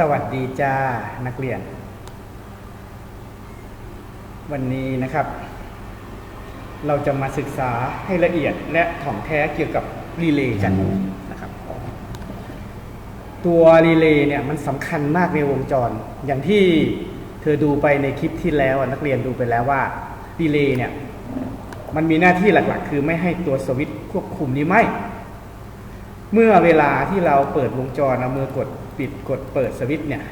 สวัสดีจ้านักเรียน วันนี้นะครับ เราจะมาศึกษาให้ละเอียดและถ่องแท้เกี่ยวกับรีเลย์กันนะครับ ตัวรีเลย์เนี่ยมันสำคัญมากในวงจร อย่างที่เธอดูไปในคลิปที่แล้วนักเรียนดูไปแล้วว่ารีเลย์เนี่ยมันมีหน้าที่หลักๆ คือไม่ให้ตัวสวิตช์ควบคุมนี้ไหม เมื่อเวลาที่เราเปิดวงจรเอามือกดปิดกดเปิดสวิตช์เนี่ย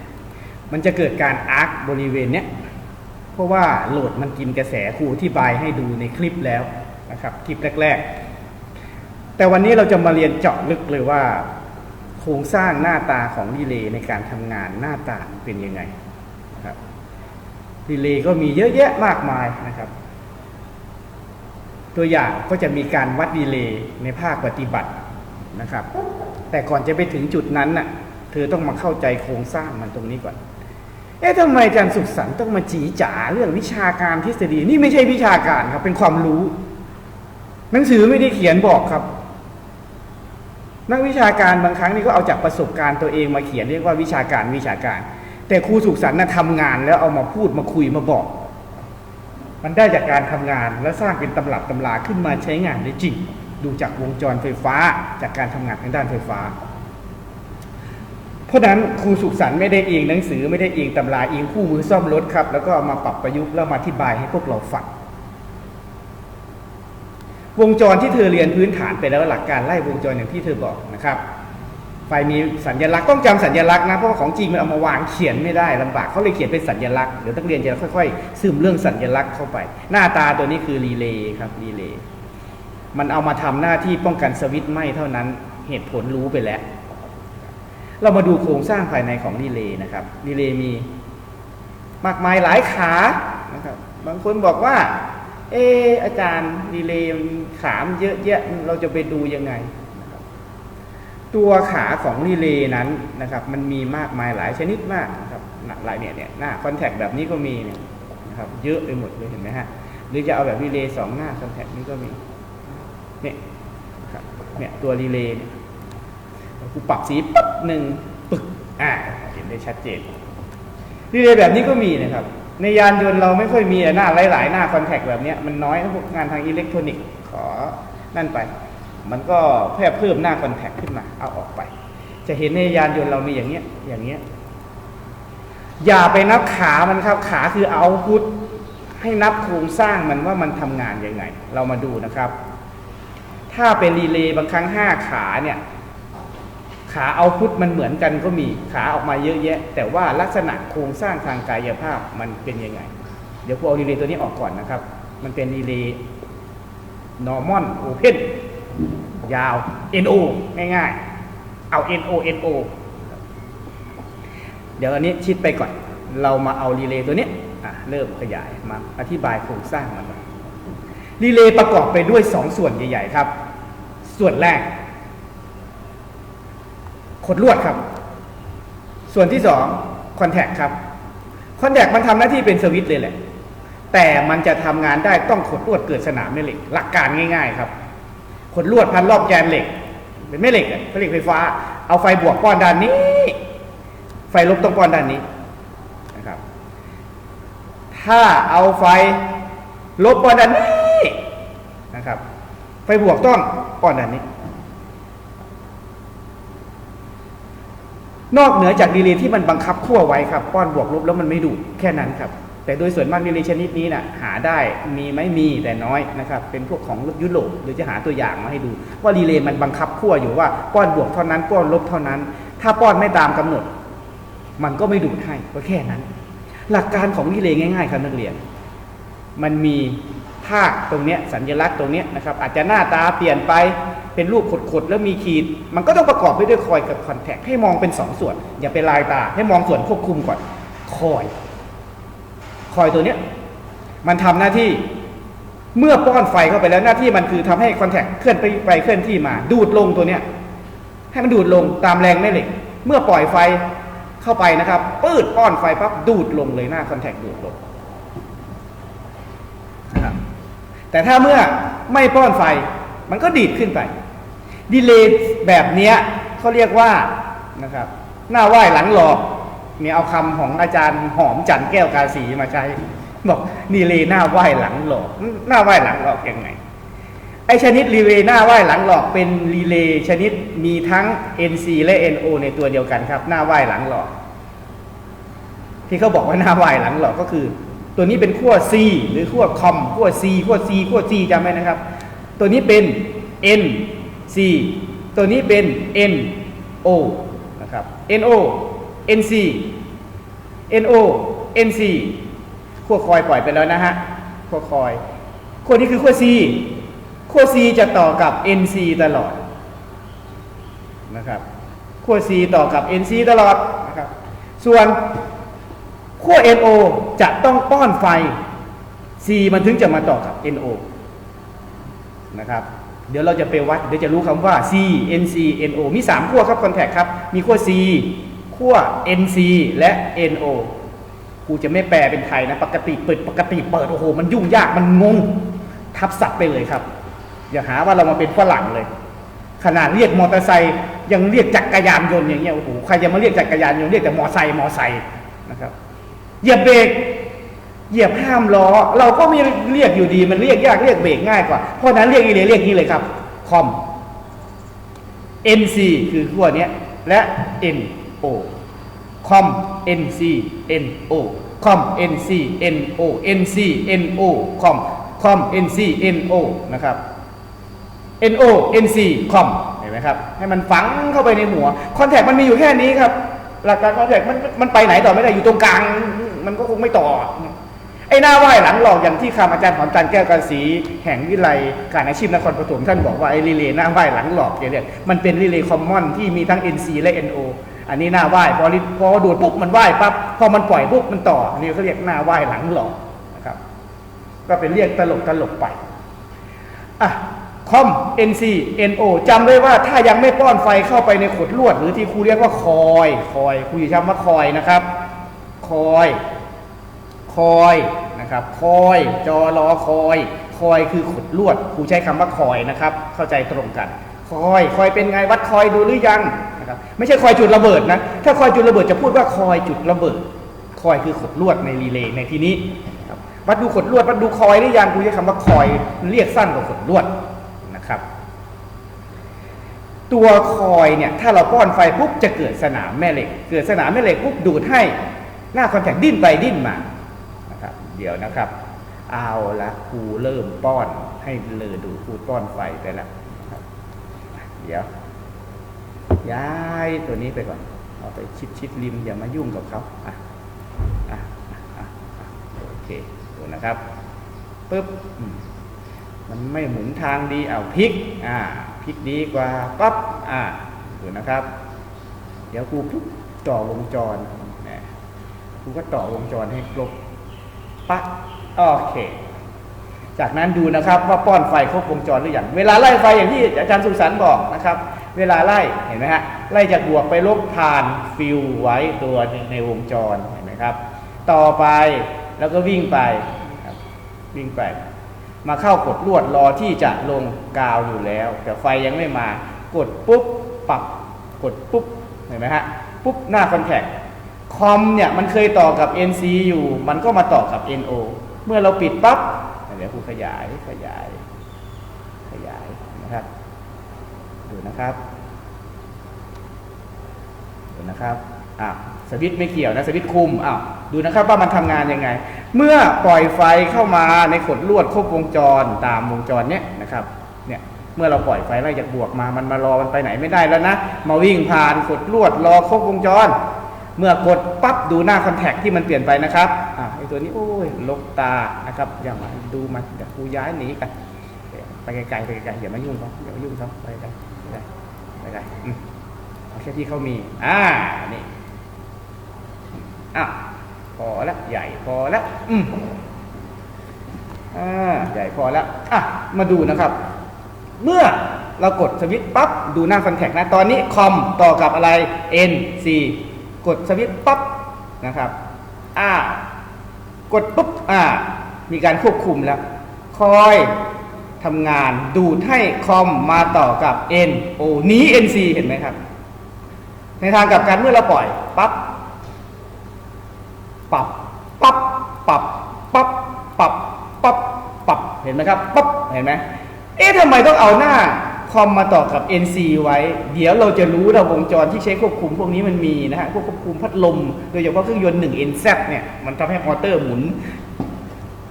มันจะเกิดการอาร์คบริเวณเนี้ย เพราะว่าโหลดมันกินกระแสครูอธิบายให้ดูในคลิปแล้วนะครับ คลิปแรก ๆ แต่วันนี้เราจะมาเรียนเจาะลึกเลยว่า โครงสร้างหน้าตาของรีเลย์ในการทำงานหน้าตาเป็นยังไงนะครับรีเลย์ก็มีเยอะแยะมากมายนะครับ ตัวอย่างก็จะมีการวัดดีเลย์ในภาคปฏิบัติ นะครับ แต่ก่อนจะไปถึงจุดนั้นน่ะ เธอต้องมาเข้าใจโครงสร้างมันตรงนี้ก่อน เอ๊ะทำไมอาจารย์สุขสันต์ต้องมาจีจ๋าเรื่องวิชาการทฤษฎีนี่ไม่ใช่วิชาการครับ เป็นความรู้ หนังสือไม่ได้เขียนบอกครับ นักวิชาการบางครั้งนี่ก็เอาจากประสบการณ์ตัวเองมาเขียนเรียกว่าวิชาการวิชาการ แต่ครูสุขสันต์น่ะทำงานแล้วเอามาพูดมาคุยมาบอกมันได้จากการทำงานและสร้างเป็นตำรับตำราขึ้นมาใช้งานได้จริง ดูจากวงจรไฟฟ้าจากการทำงานทางด้านไฟฟ้า เพราะฉะนั้นครูสุขสันต์ไม่ได้เองหนังสือไม่ได้เองตำราเองคู่มือซ่อมรถครับ แล้วก็มาปรับประยุกต์แล้วมาอธิบายให้พวกเราฟังวงจรที่เธอเรียนพื้นฐานไปแล้วหลักการไล่วงจรอย่างที่เธอบอกนะครับ ไฟมีสัญลักษณ์ต้องจำสัญลักษณ์นะเพราะว่าของจริงมันเอามาวางเขียนไม่ได้ลำบากเขาเลยเขียนเป็นสัญลักษณ์เดี๋ยวนักเรียนจะค่อยๆซึมเรื่องสัญลักษณ์เข้าไป หน้าตาตัวนี้คือรีเลย์ครับรีเลย์ มันเอามาทำหน้าที่ป้องกันสวิตช์ไหมเท่านั้นเหตุผลรู้ไปแล้ว เรามาดูโครงสร้างภายในของรีเลย์นะครับรีเลย์มีมากมายหลายขานะครับบางคนบอกว่า เอออาจารย์รีเลย์ขามเยอะแยะเราจะไปดูยังไง ตัวขาของรีเลย์นั้นนะครับ มันมีมากมายหลายชนิดมากนะครับหลายเนี่ยเนี่ยหน้าคอนแทคแบบนี้ก็มีเนี่ยนะครับเยอะไปหมดเลยเห็นไหมฮะหรือจะเอาแบบรีเลย์สองหน้าคอนแทคนี้ก็มี เนี่ยเนี่ยตัวรีเลย์เนี่ยกูปรับสีปั๊บหนึ่งปึ๊กอ่าเห็นได้ชัดเจนรีเลย์แบบนี้ก็มีนะครับ ในยานยนต์เราไม่ค่อยมีหน้าหลายๆหน้าคอนแทคแบบเนี้ยมันน้อยพวกงานทางอิเล็กทรอนิกส์ขอนั่นไป มันก็แค่เพิ่มหน้าคอนแทคขึ้นมาเอาออกไป จะเห็นในยานยนต์เรามีอย่างเงี้ยอย่างเงี้ยอย่าไปนับขามันครับ ขาคือเอาพุทให้นับโครงสร้างมันว่ามันทำงานยังไง เรามาดูนะครับ ถ้าเป็นรีเลย์บางครั้งห้าขาเนี่ย ขาเอาพุทมันเหมือนกันก็มีขาออกมาเยอะแยะ แต่ว่าลักษณะโครงสร้างทางกายภาพมันเป็นยังไง เดี๋ยวพวกเอารีเลย์ตัวนี้ออกก่อนนะครับ มันเป็นรีเลย์ normal open ยาว no ง่ายๆ เอา no no เดี๋ยวอันนี้ชิดไปก่อน เรามาเอารีเลย์ตัวนี้อะเริ่มขยายมาอธิบายโครงสร้างมันรีเลย์ประกอบไปด้วยสองส่วนใหญ่ ๆ ครับ ส่วนแรกขดลวดครับ ส่วนที่สองคอนแทคครับคอนแทคมันทำหน้าที่เป็นสวิตช์เลยแหละ แต่มันจะทำงานได้ต้องขดลวดเกิดสนามแม่เหล็ก หลักการง่าย ๆ ครับ ขดลวดพันรอบแกนเหล็ก เป็นแม่เหล็กอะแม่เหล็กไฟฟ้า เอาไฟบวกป้อนด้านนี้ ไฟลบต้องป้อนด้านนี้นะครับ ถ้าเอาไฟลบป้อนด้านนี้ ไฟบวกต้องป้อนด้านนี้ นอกเหนือจากดีเลย์ที่มันบังคับขั้วไว้ครับ ป้อนบวกลบแล้วมันไม่ดูดแค่นั้นครับ แต่โดยส่วนมากดีเลย์ชนิดนี้นะ่ะหาได้มีไหมมีแต่น้อยนะครับ เป็นพวกของยุโรปหรือจะหาตัวอย่างมาให้ดู ว่าดีเลย์มันบังคับขั้วอยู่ว่า ป้อนบวกเท่านั้น ป้อนลบเท่านั้น ถ้าป้อนไม่ตามกำหนด มันก็ไม่ดูดให้ก็แค่นั้น หลักการของดีเลย์ง่าย ๆ ครับนักเรียน มันมี ภาคตรงเนี้ยสัญลักษณ์ตรงเนี้ยนะครับอาจจะหน้าตาเปลี่ยนไปเป็นรูปขดๆแล้วมีขีด มันก็ต้องประกอบไปด้วยคอยกับคอนแทคให้มองเป็นสองส่วน อย่าไปลายตาให้มองส่วนควบคุมก่อนคอย คอยตัวเนี้ยมันทำหน้าที่เมื่อป้อนไฟเข้าไปแล้วหน้าที่มันคือทำให้คอนแทคเคลื่อนไปไปเคลื่อนที่มา ดูดลงตัวเนี้ยให้มันดูดลงตามแรงแม่เหล็ก เมื่อปล่อยไฟเข้าไปนะครับปืดป้อนไฟปั๊บดูดลงเลยหน้าคอนแทคดูดลงนะครับ แต่ถ้าเมื่อไม่ป้อนไฟ มันก็ดีดขึ้นไป ดีเลย์แบบเนี้ยเขาเรียกว่านะครับ หน้าไหว้หลังหลอกมีเอาคำของอาจารย์หอมจันทร์แก้วกาสีมาใช้ บอกนีเลหน้าไหว้หลังหลอกหน้าไหว้หลังหลอกยังไงไอชนิดรีเลย์หน้าไหว้หลังหลอกเป็นรีเลย์ชนิดมีทั้ง NC และ NO ในตัวเดียวกันครับ หน้าไหว้หลังหลอก ที่เขาบอกว่าหน้าไหว้หลังหลอกก็คือ ตัวนี้เป็นขั้ว C หรือขั้วคอมขั้ว C ขั้ว C ขั้ว G จำไว้นะครับ ตัวนี้เป็น N C ตัวนี้เป็น N O นะครับ N O N C N O N C ขั้วคอยปล่อยไปแล้วนะฮะขั้วคอยขั้วนี้คือขั้ว C ขั้ว C จะต่อกับ NC ตลอดนะครับขั้ว C ต่อกับ NC ตลอดนะครับ ส่วน ขั้ว NO จะต้องป้อนไฟ C มันถึงจะมาต่อกับ NO นะครับ เดี๋ยวเราจะไปวัด เดี๋ยวจะรู้คำว่า C NC NO มี 3ขั้วครับคอนแทคครับ มีขั้ว C ขั้ว NC และ NO กูจะไม่แปลเป็นไทยนะ ปกติเปิดปกติเปิด โอ้โห มันยุ่งยาก มันงง ทับศัพท์ไปเลยครับ อย่าหาว่าเรามาเป็นฝรั่งเลย ขนาดเรียกมอเตอร์ไซค์ยังเรียกจักรยานยนต์อย่างเงี้ย โอ้โห ใครจะมาเรียกจักรยานยนต์เรียกแต่มอไซค์ มอไซค์นะครับ เหยียบเบรกเหยียบห้ามล้อ เราก็ไม่เรียกอยู่ดี มันเรียกยากเรียกเบรกง่ายกว่า เพราะฉะนั้นเรียกอีเลยเรียกนี้เลยครับคอม NC คือขั้วเนี้ยและ NO คอม NC NO คอม NC NO NC NO คอมคอม NC NO นะครับ NO NC คอมเห็นไหมครับ ให้มันฝังเข้าไปในหัวคอนแทคมันมีอยู่แค่นี้ครับ หลักการคอนแทคมันมันไปไหนต่อไม่ได้อยู่ตรงกลาง มันก็คงไม่ต่อ ไอ้หน้าไหว้หลังหลอกอย่างที่คำอาจารย์หอมจันทร์แก้วกาสีแห่งวิไลการอาชีพนครปฐมท่านบอกว่าไอ้รีเลย์หน้าไหว้หลังหลอกเนี้ยมันเป็นรีเลย์คอมมอนที่มีทั้ง NC และ NO อันนี้หน้าไหว้พอริพอดูดปุ๊บมันไหว้ปั๊บพอมันปล่อยปุ๊บมันต่ออันนี้เขาเรียกหน้าไหว้หลังหลอกนะครับ ก็เป็นเรียกตลกตลกไปอะคอม NC NO จำไว้ว่าถ้ายังไม่ป้อนไฟเข้าไปในขดลวด หรือที่ครูเรียกว่าคอย คอยครูอย่าช้ำว่าคอยนะครับ คอย คอยนะครับคอยจอรอคอย คอยคือขดลวดครูใช้คำว่าคอยนะครับ เข้าใจตรงกัน คอยคอยเป็นไงวัดคอยดูหรือยังนะครับไม่ใช่คอยจุดระเบิดนะถ้าคอยจุดระเบิดจะพูดว่าคอยจุดระเบิด คอยคือขดลวดในรีเลย์ในที่นี้ครับวัดดูขดลวดวัดดูคอยหรือยังครูใช้คำว่าคอยเรียกสั้นกว่าขดลวดนะครับ ตัวคอยเนี่ยถ้าเราป้อนไฟปุ๊บจะเกิดสนามแม่เหล็ก เกิดสนามแม่เหล็กปุ๊บดูดให้หน้าคอนแทคดิ้นไปดิ้นมา เดี๋ยวนะครับ เอาละครูเริ่มป้อนให้เลยดูครูป้อนไฟไปแล้วเดี๋ยว ย้ายตัวนี้ไปก่อน เอาไปชิดชิดริมอย่ามายุ่งกับเขาอะอะอะโอเคดูนะครับปึ๊บมันไม่หมุนทางดีเอาพลิกอ่าพลิกดีกว่าปั๊บอ่าดูนะครับ เดี๋ยวครูปุ๊บต่อวงจรนะครูก็ต่อวงจรให้ครบ ปั๊บโอเค จากนั้นดูนะครับว่าป้อนไฟครบวงจรหรือยังเวลาไล่ไฟอย่างที่อาจารย์สุสันต์บอกนะครับ เวลาไล่เห็นไหมฮะไล่จากบวกไปลบผ่านฟิวไว้ตัวหนึ่งในวงจรเห็นไหมครับ ต่อไปแล้วก็วิ่งไปวิ่งไปมาเข้ากดลวดรอที่จะลงกาวอยู่แล้ว แต่ไฟยังไม่มากดปุ๊บปรับกดปุ๊บเห็นไหมฮะปุ๊บหน้าคอนแทค คอมเนี่ยมันเคยต่อกับ NC อยู่ มันก็มาต่อกับ NO เมื่อเราปิดปั๊บเดี๋ยวครูขยายขยาย ขยายนะครับดูนะครับดูนะครับอ้าวสวิตช์ไม่เกี่ยวนะสวิตช์คุมอ้าวดูนะครับว่ามันทำงานยังไง เมื่อปล่อยไฟเข้ามาในขดลวดครบวงจรตามวงจรเนี้ยนะครับเนี่ยเมื่อเราปล่อยไฟไล่จากบวกมามันมารอมันไปไหนไม่ได้แล้วนะ มาวิ่งผ่านขดลวดรอครบวงจร เมื่อกดปั๊บดูหน้าคอนแทคที่มันเปลี่ยนไปนะครับอ่าไอตัวนี้โอ้ยลกตานะครับอย่ามาดูมันเดี๋ยวกูย้ายหนีกันไปไกลๆไปไกลๆอย่ามายุ่งเขาอย่ามายุ่งเขาไปไกลๆไปไกลๆไปไกลๆอืมเอาแค่ที่เขามีอ่านี่อะพอแล้วใหญ่พอแล้วอืมอ่าใหญ่พอแล้วอะมาดูนะครับ เมื่อเรากดสวิตช์ปั๊บดูหน้าคอนแทคนะตอนนี้คอมต่อกับอะไร N C กดสวิตช์ปั๊บนะครับอ่ากดปุ๊บอ่ามีการควบคุมแล้ว คอยทำงานดูดให้คอมมาต่อกับ NO นี้ NC เห็นไหมครับ ในทางกับการเมื่อเราปล่อยปั๊บปับปั๊บปับปั๊บปับปั๊บปับเห็นไหมครับปั๊บเห็นไหมเอ๊ะทำไมต้องเอาหน้า คอมมาต่อกับ NC ไว้ เดี๋ยวเราจะรู้เราวงจรที่ใช้ควบคุมพวกนี้มันมีนะฮะ ควบคุมพัดลม โดยเฉพาะเครื่องยนต์1 NZ เนี่ย มันทำให้มอเตอร์หมุน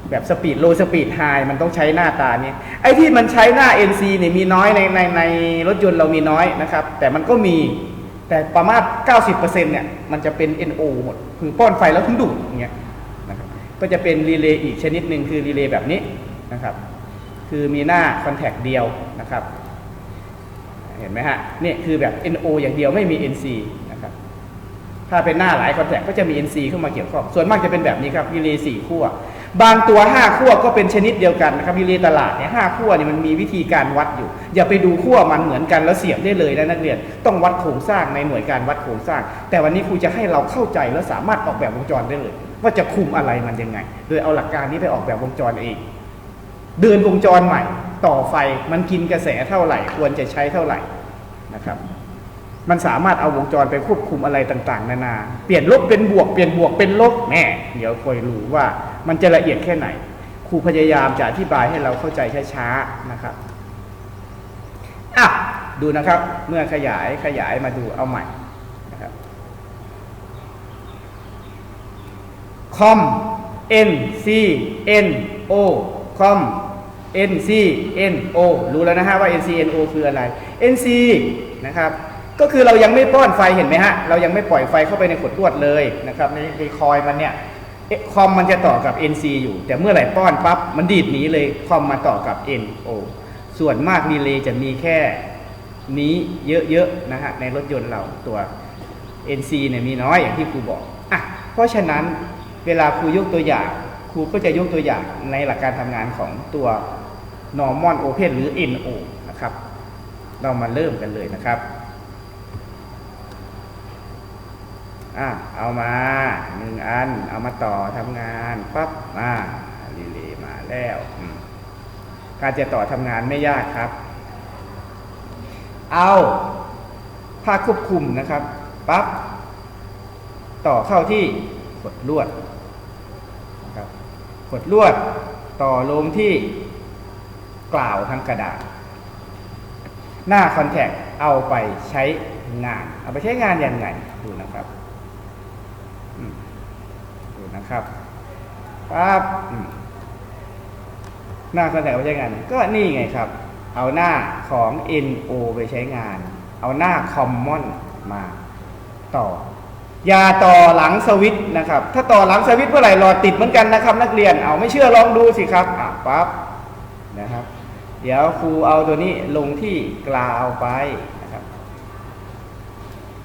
แบบสปีดโลสปีดไฮมันต้องใช้หน้าตาเนี่ยไอ้ที่มันใช้หน้า NC เนี่ยมีน้อยในในในรถยนต์เรามีน้อยนะครับ แต่มันก็มีแต่ประมาณ 90%เนี่ยมันจะเป็น NO หมด คือป้อนไฟแล้วถึงดูดอย่างเงี้ยนะครับก็จะเป็นรีเลย์อีกชนิดหนึ่งคือรีเลย์แบบนี้นะครับ คือมีหน้าคอนแทคเดียวนะครับ เห็นไหมฮะนี่คือแบบ NO อย่างเดียวไม่มี NC นะครับถ้าเป็นหน้าหลายคอนแทคก็จะมี NC เข้ามาเกี่ยวข้องส่วนมากจะเป็นแบบนี้ครับรีเลย์สี่ขั้วบางตัว 5 ขั้วก็เป็นชนิดเดียวกันนะครับรีเลย์ตลาดเนี่ยห้าขั้วเนี่ยมันมีวิธีการวัดอยู่ อย่าไปดูขั้วมันเหมือนกันแล้วเสียบได้เลยนะนักเรียน ต้องวัดโครงสร้างในหน่วยการวัดโครงสร้าง แต่วันนี้ครูจะให้เราเข้าใจและสามารถออกแบบวงจรได้เลย ว่าจะคุมอะไรมันยังไง โดยเอาหลักการนี้ไปออกแบบวงจรเองเดินวงจรใหม่ ต่อไฟมันกินกระแสเท่าไหร่ ควรจะใช้เท่าไหร่ นะครับ มันสามารถเอาวงจรไปควบคุมอะไรต่างๆ นานา เปลี่ยนลบเป็นบวกเปลี่ยนบวกเป็นลบแน่เดี๋ยวคอยรู้ว่ามันจะละเอียดแค่ไหน ครูพยายามจะอธิบายให้เราเข้าใจช้าๆนะครับอะดูนะครับ เมื่อขยายขยายมาดูเอาใหม่นะครับคอม N C N O คอม N C N O รู้แล้วนะฮะว่า N C N O คืออะไร N C นะครับก็คือเรายังไม่ป้อนไฟเห็นไหมฮะ เรายังไม่ปล่อยไฟเข้าไปในขดลวดเลยนะครับในในคอยมันเนี่ยคอมมันจะต่อกับ NC อยู่ แต่เมื่อไหร่ป้อนปั๊บมันดีดหนีเลยคอมมาต่อกับ NO ส่วนมากรีเลย์จะมีแค่นี้เยอะๆนะฮะในรถยนต์เราตัว NC เนี่ยมีน้อยอย่างที่ครูบอกอะเพราะฉะนั้นเวลาครูยกตัวอย่างครูก็จะยกตัวอย่างในหลักการทำงานของตัว normal open หรือ NO นะครับ เรามาเริ่มกันเลยนะครับอะเอามาหนึ่งอัน เอามาต่อทำงานปั๊บมารีเลย์มาแล้วการจะต่อทำงานไม่ยากครับ เอาผ้าควบคุมนะครับปั๊บต่อเข้าที่กดลวดนะครับกดลวดต่อลงที่ กล่าวทางกระดาษ หน้าคอนแทคเอาไปใช้งาน เอาไปใช้งานยังไงดูนะครับดูนะครับปั๊บหน้าคอนแทคเอาไปใช้งาน ก็นี่ไงครับ เอาหน้าของ NO ไปใช้งาน เอาหน้า Common มาต่ออย่าต่อหลังสวิตนะครับ ถ้าต่อหลังสวิตเมื่อไหร่หลอดติดเหมือนกันนะครับ นักเรียนเอาไม่เชื่อลองดูสิครับอะปั๊บนะครับ เดี๋ยวครูเอาตัวนี้ลงที่กราวไปนะครับ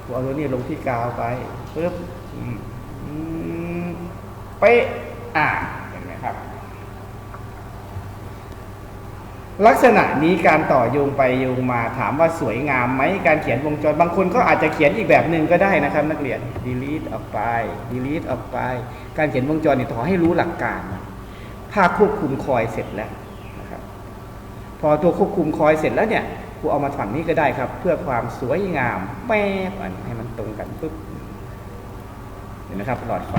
ครูเอาตัวนี้ลงที่กราวไปปึ๊บอืมอืมเป๊ะอ่าเห็นไหมครับ ลักษณะนี้การต่อโยงไปโยงมาถามว่าสวยงามไหมการเขียนวงจรบางคนก็อาจจะเขียนอีกแบบหนึ่งก็ได้นะครับ นักเรียน delete ออกไป delete ออกไป การเขียนวงจรเนี่ยขอให้รู้หลักการ ถ้าควบคุมคอยเสร็จแล้ว พอตัวควบคุมคอยเสร็จแล้วเนี่ยครูเอามาฝั่งนี้ก็ได้ครับ เพื่อความสวยงามแป๊บอันให้มันตรงกันปุ๊บเห็นไหมครับหลอดไฟ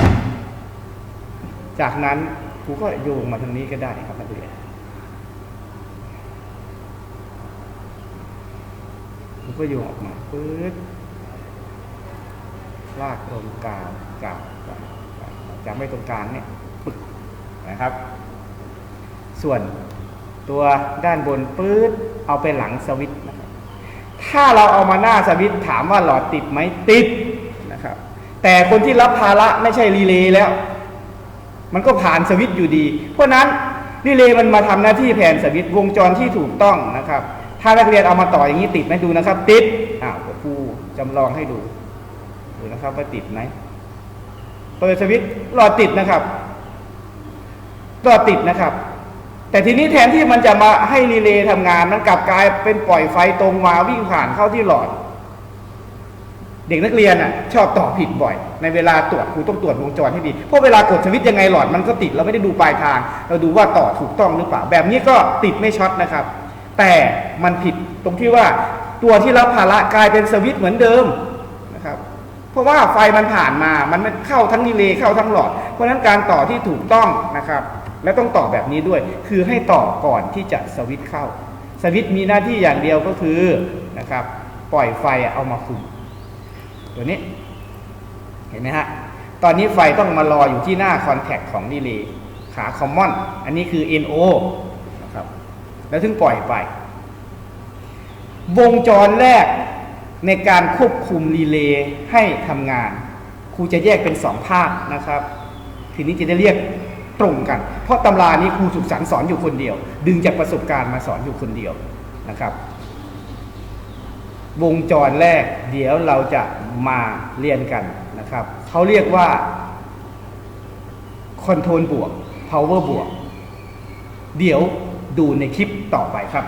จากนั้นครูก็โยงมาทางนี้ก็ได้ครับนักเรียนมันก็โยงออกมาปื๊ดลากตรงกลางกลางกลางกลางจะไม่ตรงกลางเนี่ยปึ๊กนะครับ ส่วน ตัวด้านบนปื๊ดเอาไปหลังสวิตนะครับถ้าเราเอามาหน้าสวิตถามว่าหลอดติดไหมติดนะครับ แต่คนที่รับภาระไม่ใช่รีเลย์แล้ว มันก็ผ่านสวิตอยู่ดี เพราะนั้นรีเลย์มันมาทำหน้าที่แผนสวิตวงจรที่ถูกต้องนะครับ ถ้านักเรียนเอามาต่ออย่างนี้ติดไหมดูนะครับ ติดอ้าวครูจำลองให้ดูดูนะครับว่าติดไหมเปิดสวิตหลอดติดนะครับหลอดติดนะครับ แต่ทีนี้แทนที่มันจะมาให้รีเลย์ทำงานมันกลับกลายเป็นปล่อยไฟตรงมาวิ่งผ่านเข้าที่หลอด เด็กนักเรียนอะ ชอบต่อผิดบ่อย ในเวลาตรวจครูต้องตรวจวงจรให้ดีเพราะเวลากดสวิตช์ยังไงหลอดมันก็ติดเราไม่ได้ดูปลายทาง เราดูว่าต่อถูกต้องหรือเปล่า แบบนี้ก็ติดไม่ช็อตนะครับ แต่มันผิดตรงที่ว่าตัวที่รับภาระกลายเป็นสวิตช์เหมือนเดิมนะครับ เพราะว่าไฟมันผ่านมามันไม่เข้าทั้งรีเลย์เข้าทั้งหลอด เพราะฉะนั้นการต่อที่ถูกต้องนะครับ และต้องต่อแบบนี้ด้วย คือให้ต่อก่อนที่จะสวิตเข้า สวิตมีหน้าที่อย่างเดียวก็คือนะครับ ปล่อยไฟเอามาคุม ตัวนี้ เห็นไหมฮะ ตอนนี้ไฟต้องมารออยู่ที่หน้าคอนแทคของรีเลย์ขาคอมมอน อันนี้คือ NO นะครับ แล้วถึงปล่อยไป วงจรแรกในการควบคุมรีเลย์ให้ทำงาน ครูจะแยกเป็นสองภาคนะครับ ทีนี้จะได้เรียก ตรงกัน เพราะตำรานี้ครูสุขสันสอนอยู่คนเดียว ดึงจากประสบการณ์มาสอนอยู่คนเดียวนะครับ วงจรแรก เดี๋ยวเราจะมาเรียนกันนะครับเขาเรียกว่าคอนโทรลบวก power บวก เดี๋ยวดูในคลิปต่อไปครับ